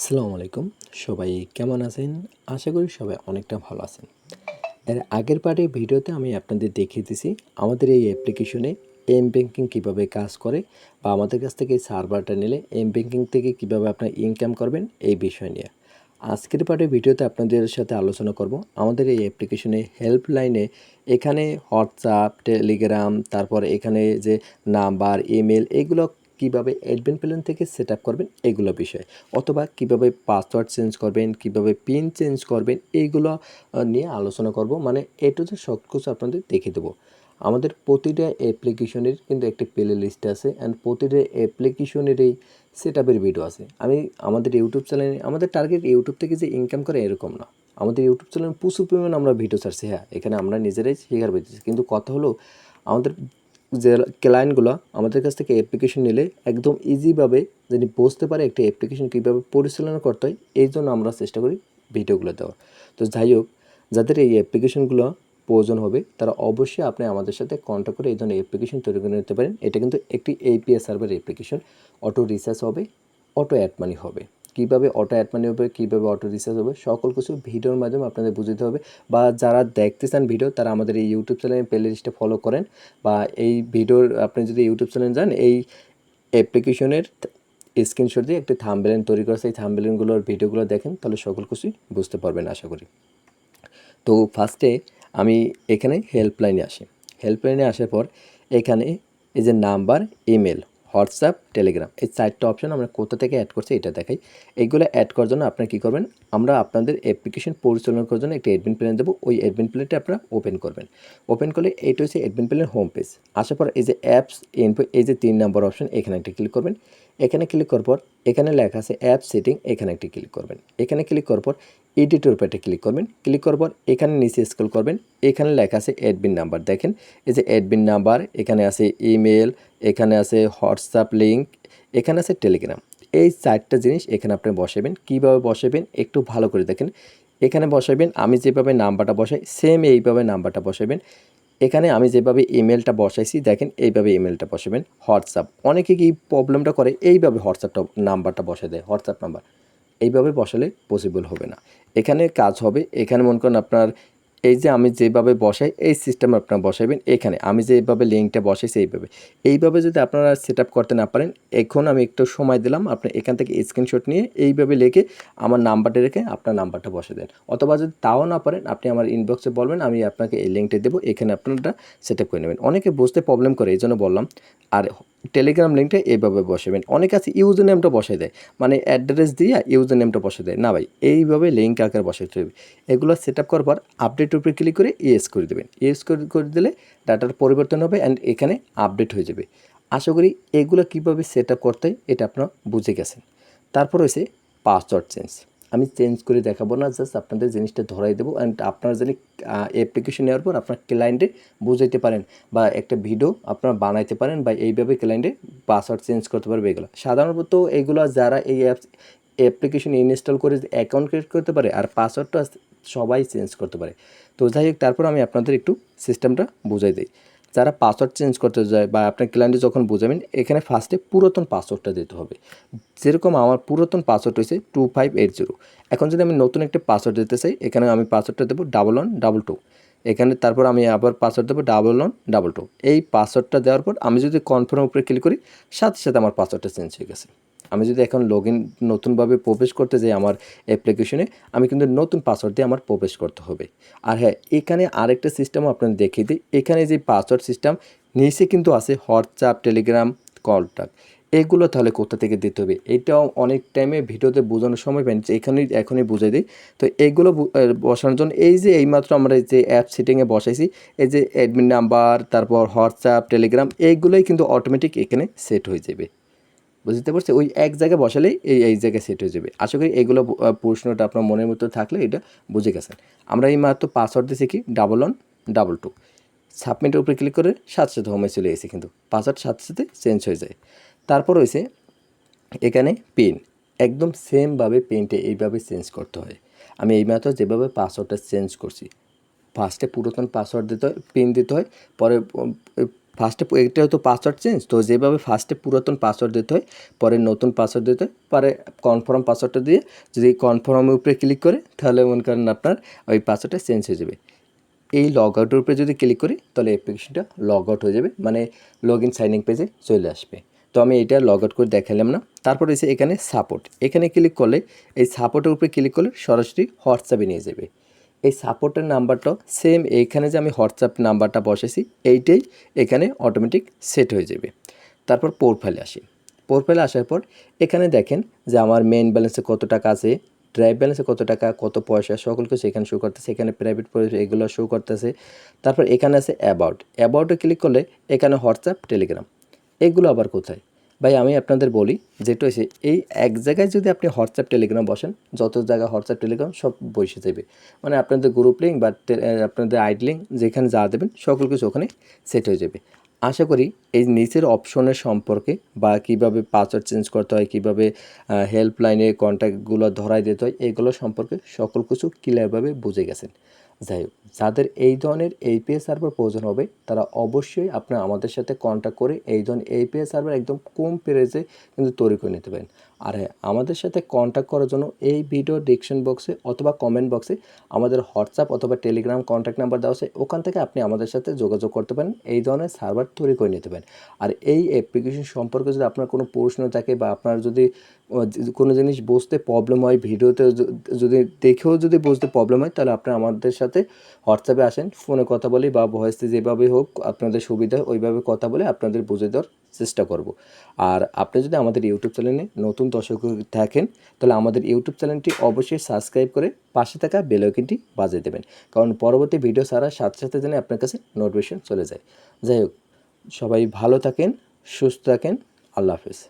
আসসালামু আলাইকুম। সবাই কেমন আছেন? আশা করি সবাই অনেকটা ভালো আছেন। এর আগের পার্টে ভিডিওতে আমি আপনাদের দেখিয়ে দিছি আমাদের এই অ্যাপ্লিকেশনে এম ব্যাঙ্কিং কীভাবে কাজ করে বা আমাদের কাছ থেকে সার্ভারটা নিলে এম ব্যাঙ্কিং থেকে কীভাবে আপনার ইনকাম করবেন এই বিষয় নিয়ে। আজকের পার্টে ভিডিওতে আপনাদের সাথে আলোচনা করব আমাদের এই অ্যাপ্লিকেশনে হেল্পলাইনে এখানে হোয়াটসঅ্যাপ, টেলিগ্রাম, তারপর এখানে যে নাম্বার, ইমেল, এগুলো কীভাবে অ্যাডমিন প্ল্যান থেকে সেট করবেন এগুলো বিষয়, অথবা কীভাবে পাসওয়ার্ড চেঞ্জ করবেন, কীভাবে পিন চেঞ্জ করবেন এইগুলো নিয়ে আলোচনা করব। মানে এ টু যে সব কিছু আপনাদের দেখিয়ে দেবো। আমাদের প্রতিটা অ্যাপ্লিকেশনের কিন্তু একটি প্লে লিস্ট আছে অ্যান্ড প্রতিটা অ্যাপ্লিকেশনের এই সেট ভিডিও আছে। আমি, আমাদের ইউটিউব চ্যানেলে আমাদের টার্গেট ইউটিউব থেকে যে ইনকাম করে এরকম না। আমাদের ইউটিউব চ্যানেলে প্রচুর পরিমাণ আমরা ভিডিও ছাড়ছি। হ্যাঁ এখানে আমরা নিজেরাই শেখার পেয়েছি কিন্তু কথা হলো, আমাদের যে ক্লায়েন্টগুলো আমাদের কাছ থেকে অ্যাপ্লিকেশন নিলে একদম ইজিভাবে যদি বুঝতে পারে একটি অ্যাপ্লিকেশন কীভাবে পরিচালনা করতে হয়, এই জন্য আমরা চেষ্টা করি ভিডিওগুলো দেওয়ার। তো যাই হোক, যাদের এই অ্যাপ্লিকেশনগুলো প্রয়োজন হবে, তারা অবশ্যই আপনি আমাদের সাথে কন্ট্যাক্ট করে এই ধরনের অ্যাপ্লিকেশন তৈরি করে নিতে পারেন। এটা কিন্তু একটি APS server application auto research হবে অটো অ্যাড মানি হবে। কীভাবে অটো অ্যাড মানি হবে, কীভাবে অটো রিসার্চ হবে, সকল কিছু ভিডিওর মাধ্যমে আপনাদের বুঝতে হবে। বা যারা দেখতে চান ভিডিও তারা আমাদের এই ইউটিউব চ্যানেলে প্লে লিস্টে ফলো করেন। বা এই ভিডিওর, আপনি যদি ইউটিউব চ্যানেল যান, এই অ্যাপ্লিকেশনের স্ক্রিনশট দিয়ে একটি থাম্বেলেন তৈরি করা সেই থাম্বেলেনগুলোর ভিডিওগুলো দেখেন, তাহলে সকল কিছুই বুঝতে পারবেন, আশা করি। তো ফার্স্টে আমি এখানে হেল্পলাইনে আসি। হেল্পলাইনে আসার পর এখানে এই যে নাম্বার ইমেল হোয়াটসঅ্যাপ, টেলিগ্রাম। এই চারটা অপশন আমরা কোথা থেকে অ্যাড করছি এটা দেখাই। এইগুলো অ্যাড করার জন্য আপনারা কী করবেন? আমরা আপনাদের অ্যাপ্লিকেশন পরিচালনা করার জন্য একটি অ্যাডমিন প্ল্যান দেবো। ওই অ্যাডমিন প্ল্যানটা আপনারা ওপেন করবেন। ওপেন করলে এইটা হচ্ছে অ্যাডমিন প্ল্যানের হোম পেজ আসার পর এই যে অ্যাপস ইনফো এই যে তিন নম্বর অপশন এখানে একটা ক্লিক করবেন। এখানে ক্লিক করার পর, এখানে লেখা আছে অ্যাপ সেটিং এখানে একটি ক্লিক করবেন। এখানে ক্লিক করার পর এডিটর পেটে ক্লিক করবেন। ক্লিক করার পর, এখানে নিচে স্ক্রল করবেন। এখানে লেখা আছে অ্যাডমিন নাম্বার দেখেন, এই যে অ্যাডমিন নাম্বার এখানে আছে ইমেল এখানে আছে হোয়াটসঅ্যাপ লিঙ্ক এখানে আছে টেলিগ্রাম এই চারটা জিনিস এখানে আপনি বসাবেন। কীভাবে বসাবেন? একটু ভালো করে দেখেন। এখানে বসাবেন, আমি যেভাবে নাম্বারটা বসাই সেম এইভাবে নাম্বারটা বসাবেন। এখানে আমি যেভাবে ইমেলটা বসাইছি, দেখেন এইভাবে ইমেলটা বসাবেন। হোয়াটসঅ্যাপ অনেকে কি প্রবলেমটা করে, এইভাবে হোয়াটসঅ্যাপটা নাম্বারটা বসে দেয় হোয়াটসঅ্যাপ নাম্বার এইভাবে বসালে পসিবল হবে না। এখানে কাজ হবে, এখানে মনে করেন আপনার এই যে আমি যেভাবে বসাই, এই সিস্টেম আপনারা বসাবেন এখানে। আমি যেভাবে লিঙ্কটা বসাইছি এইভাবে এইভাবে যদি আপনারা সেট করতে না পারেন, এখন আমি একটু সময় দিলাম, আপনি এখান থেকে স্ক্রিনশট নিয়ে এইভাবে লিখে আমার নাম্বারটা রেখে আপনার নাম্বারটা বসে দেন। অথবা যদি তাও না পারেন, আপনি আমার ইনবক্সে বলবেন, আমি আপনাকে এই লিঙ্কটা দেবো, এখানে আপনারা সেট করে নেবেন। অনেকে বুঝতে প্রবলেম করে এই জন্য বললাম। আর টেলিগ্রাম লিঙ্কটা এইভাবে বসাবেন। অনেকে আছে ইউজার নেমটা বসাই দেয়। মানে অ্যাড্রেস দিয়ে ইউজার নেমটা বসে দেয়। না ভাই, এইভাবে লিঙ্ক আকার বসাইতে হবে? এগুলো সেট আপ করার পর আপডেট উপরে ক্লিক করে ইয়েস করে দেবেন। ইয়েস করে দিলে ডাটার পরিবর্তন হবে অ্যান্ড এখানে আপডেট হয়ে যাবে। আশা করি এগুলো কীভাবে সেট আপ করতে এটা আপনারা বুঝে গেছেন। তারপর হয়েছে পাসওয়ার্ড চেঞ্জ আমি চেঞ্জ করে দেখাবো না জাস্ট আপনাদের জিনিসটা ধরাই দেবো অ্যান্ড আপনারা জানি অ্যাপ্লিকেশন নেওয়ার পর আপনার ক্লায়েন্টে বুঝাইতে পারেন বা একটা ভিডিও আপনারা বানাইতে পারেন বা এইভাবে ক্লায়েন্টে পাসওয়ার্ড চেঞ্জ করতে পারবে এগুলো। সাধারণত এগুলো যারা এই অ্যাপস অ্যাপ্লিকেশন ইনস্টল করে অ্যাকাউন্ট ক্রিয়েট করতে পারে আর পাসওয়ার্ডটা সবাই চেঞ্জ করতে পারে। তো যাই হোক, তারপর আমি আপনাদের একটু সিস্টেমটা বুঝাই দিই। যারা পাসওয়ার্ড চেঞ্জ করতে যায় বা আপনার ক্লায়েন্টে যখন বুঝাবেন, এখানে ফার্স্টে পুরাতন পাসওয়ার্ডটা দিতে হবে। যেরকম আমার পুরাতন পাসওয়ার্ড হয়েছে টু ফাইভ এইট জিরো এখন যদি আমি নতুন একটা পাসওয়ার্ড দিতে চাই, এখানে আমি পাসওয়ার্ডটা দেবো ডাবল ওয়ান ডাবল টু এখানে তারপর আমি আবার পাসওয়ার্ড দেবো ডাবল ওয়ান ডাবল টু এই পাসওয়ার্ডটা দেওয়ার পর আমি যদি কনফার্ম উপরে ক্লিক করি, সাথে সাথে আমার পাসওয়ার্ডটা চেঞ্জ হয়ে গেছে। আমি যদি এখন লগ ইন নতুনভাবে প্রবেশ করতে যাই আমার অ্যাপ্লিকেশনে আমি কিন্তু নতুন পাসওয়ার্ড দিয়ে আমার প্রবেশ করতে হবে। আর হ্যাঁ এখানে আরেকটা সিস্টেম আপনাদের দেখিয়ে দিই। এখানে যে পাসওয়ার্ড সিস্টেম নিচে কিন্তু আছে হোয়াটসঅ্যাপ টেলিগ্রাম কলটাক এগুলো তাহলে কোথা থেকে দিতে হবে? এটাও অনেক টাইমে ভিডিওতে বোঝানোর সময় যে এখানেই, এখনই বুঝাই দিই। তো এইগুলো বসানোর জন্য এই যে এইমাত্র আমরা যে অ্যাপ সেটিংয়ে বসাইছি, এই যে অ্যাডমিন নাম্বার তারপর হোয়াটসঅ্যাপ টেলিগ্রাম এইগুলোই কিন্তু অটোমেটিক এখানে সেট হয়ে যাবে। বুঝতে পারছি? ওই এক জায়গায় বসালেই এই এই জায়গায় সেট হয়ে যাবে। আশা করি এগুলো প্রশ্নটা আপনার মনের মতো থাকলে এটা বুঝে গেছেন। আমরা এই মাত্র পাসওয়ার্ড দিয়েছি কি? ডাবল ওয়ান ডাবল টু সাবমিটের উপরে ক্লিক করে সাথে সাথে হোমে চলে এসেছে কিন্তু পাসওয়ার্ড সাথে সাথে চেঞ্জ হয়ে যায়। তারপর হয়েছে এখানে পিন একদম সেমভাবে পিনটা এইভাবে চেঞ্জ করতে হয়। আমি এই মাত্র যেভাবে পাসওয়ার্ডটা চেঞ্জ করছি। ফার্স্টে পুরাতন পাসওয়ার্ড দিতে হয় পিন দিতে হয়, পরে ফার্স্টে এটা তো পাসওয়ার্ড চেঞ্জ তো যেভাবে ফার্স্টে পুরাতন পাসওয়ার্ড দিতে হয়, পরে নতুন পাসওয়ার্ড দিতে হয়, পরে কনফার্ম পাসওয়ার্ডটা দিয়ে যদি কনফার্মের উপরে ক্লিক করে, তাহলে মনে করেন আপনার ওই পাসওয়ার্ডটা চেঞ্জ হয়ে যাবে। এই লগ আউটের উপরে যদি ক্লিক করি, তাহলে অ্যাপ্লিকেশনটা লগ আউট হয়ে যাবে মানে লগ ইন সাইনিং পেজে চলে আসবে। তো আমি এটা লগ আউট করে দেখালাম না। তারপর এসে এখানে সাপোর্ট এখানে ক্লিক করলে, এই সাপোর্টের উপরে ক্লিক করলে সরাসরি হোয়াটসঅ্যাপে নিয়ে যাবে। এই সাপোর্টের নাম্বারটাও সেম এইখানে যে আমি হোয়াটসঅ্যাপ নাম্বারটা বসেছি, এইটাই এখানে অটোমেটিক সেট হয়ে যাবে। তারপর প্রোফাইলে আসি। প্রোফাইলে আসার পর এখানে দেখেন যে আমার মেন ব্যালেন্সে কত টাকা আছে ড্রাইভ ব্যালেন্সে কত টাকা, কত পয়সা, সকল কিছু এখানে শো করতেছে, এখানে প্রাইভেট এগুলো শো করতেছে। তারপর এখানে আছে অ্যাবাউট অ্যাবাউটে ক্লিক করলে এখানে হোয়াটসঅ্যাপ টেলিগ্রাম এগুলো আবার কোথায়? ভাই, আমি আপনাদের বলি, যেটা হয়েছে এই এক জায়গায় যদি আপনি হোয়াটসঅ্যাপ, টেলিগ্রাম বসেন, যত জায়গা হোয়াটসঅ্যাপ, টেলিগ্রাম সব বসে যাবে। মানে আপনাদের গ্রুপ লিঙ্ক বা আপনাদের আইড লিঙ্ক যেখানে যা দেবেন, সকল কিছু ওখানে সেট হয়ে যাবে। আশা করি এই নিচের অপশনের সম্পর্কে বা কীভাবে পাসওয়ার্ড চেঞ্জ করতে হয়, কীভাবে হেল্পলাইনে কন্ট্যাক্টগুলো ধরাই দিতে হয়, এগুলো সম্পর্কে সকল কিছু ক্লিয়ারভাবে বুঝে গেছেন। যাই হোক, যাদের এই ধরনের এপিএস সার্ভার প্রয়োজন হবে, তারা অবশ্যই আপনার আমাদের সাথে কন্ট্যাক্ট করে এই ধরনের এপিএস সার্ভার একদম কম প্রাইসে কিন্তু তৈরি করে নিতে পারেন। আর আমাদের সাথে কন্ট্যাক্ট করার জন্য এই ভিডিও ডিসক্রিপশন বক্সে অথবা কমেন্ট বক্সে আমাদের হোয়াটসঅ্যাপ অথবা টেলিগ্রাম কন্ট্যাক্ট নাম্বার দেওয়া আছে। ওখান থেকে আপনি আমাদের সাথে যোগাযোগ করতে পারেন। এই ধরনের সার্ভার তৈরি করে নিতে পারেন। আর এই অ্যাপ্লিকেশন সম্পর্কে যদি আপনার কোনো প্রশ্ন থাকে বা আপনার যদি কোনো জিনিস বুঝতে প্রবলেম হয় ভিডিওতে যদি দেখেও যদি বুঝতে প্রবলেম হয়, তাহলে আপনি আমাদের সাথে হোয়াটসঅ্যাপে আসেন। ফোনে কথা বলি বা ভয়েসে যেভাবে হোক আপনাদের সুবিধা ওইভাবে কথা বলে আপনাদের বুঝে দেওয়ার চেষ্টা করব। আর আপনি যদি আমাদের ইউটিউব চ্যানেলে নতুন দর্শক থাকেন, তাহলে আমাদের ইউটিউব চ্যানেলটি অবশ্যই সাবস্ক্রাইব করে পাশে থাকা বেলকিনটি বাজিয়ে দেবেন। কারণ পরবর্তী ভিডিও ছাড়ার সাথে সাথে যেন আপনার কাছে নোটিফিকেশন চলে যায়। যাই হোক, সবাই ভালো থাকেন, সুস্থ থাকেন, আল্লাহ হাফেজ।